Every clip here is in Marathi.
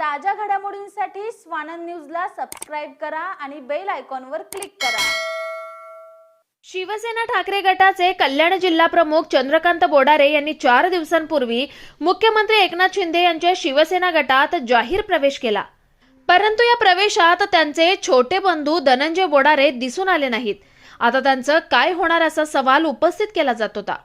ताज्या घडामोडींसाठी स्वानंद न्यूजला सबस्क्राईब करा आणि बेल आयकॉनवर क्लिक करा. शिवसेना ठाकरे गटाचे कल्याण जिल्हा प्रमुख चंद्रकांत बोडारे यांनी चार दिवसांपूर्वी मुख्यमंत्री एकनाथ शिंदे यांच्या शिवसेना गटात जाहीर प्रवेश केला. परंतु या प्रवेशात त्यांचे छोटे बंधू धनंजय बोडारे दिसून आले नाहीत. आता त्यांचं काय होणार असा सवाल उपस्थित केला जात होता.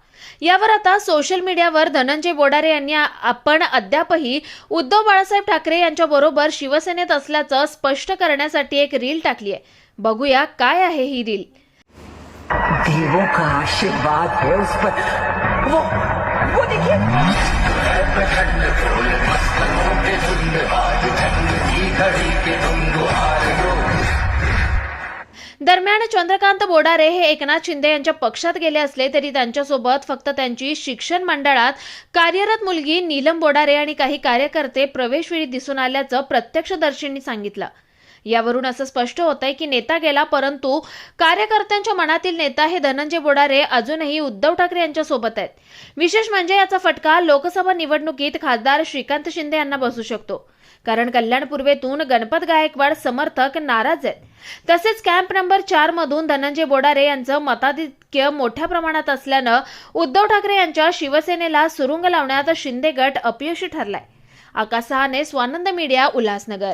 यावर आता सोशल मीडियावर धनंजय बोडारे यांनी आपण अद्यापही उद्धव बाळासाहेब ठाकरे यांच्या बरोबर शिवसेनेत असल्याचं स्पष्ट करण्यासाठी एक रील टाकली आहे बघूया काय आहे ही रील देवों का आशीर्वाद है उस पर? वो वो देखिए। दरम्यान चंद्रकांत बोडारे हे एकनाथ शिंदे यांच्या पक्षात गेले असले तरी त्यांच्यासोबत फक्त त्यांची शिक्षण मंडळात कार्यरत मुलगी नीलम बोडारे आणि काही कार्यकर्ते प्रवेशवेळी दिसून आल्याचं प्रत्यक्षदर्शींनी सांगितलं. यावरून असं स्पष्ट होत आहे की नेता गेला परंतु कार्यकर्त्यांच्या मनातील नेता हे धनंजय बोडारे अजूनही उद्धव ठाकरे यांच्या सोबत आहेत. विशेष म्हणजे याचा फटका लोकसभा निवडणुकीत खासदार श्रीकांत शिंदे यांना बसू शकतो. कारण कल्याण पूर्वेतून गणपत गायकवाड समर्थक नाराज आहेत. तसेच कॅम्प नंबर चार मधून धनंजय बोडारे यांचं मताधिक्य मोठ्या प्रमाणात असल्यानं उद्धव ठाकरे यांच्या शिवसेनेला सुरुंग लावण्यात शिंदे गट अपयशी ठरलाय. आकाश सहाने स्वानंद मीडिया उल्हासनगर.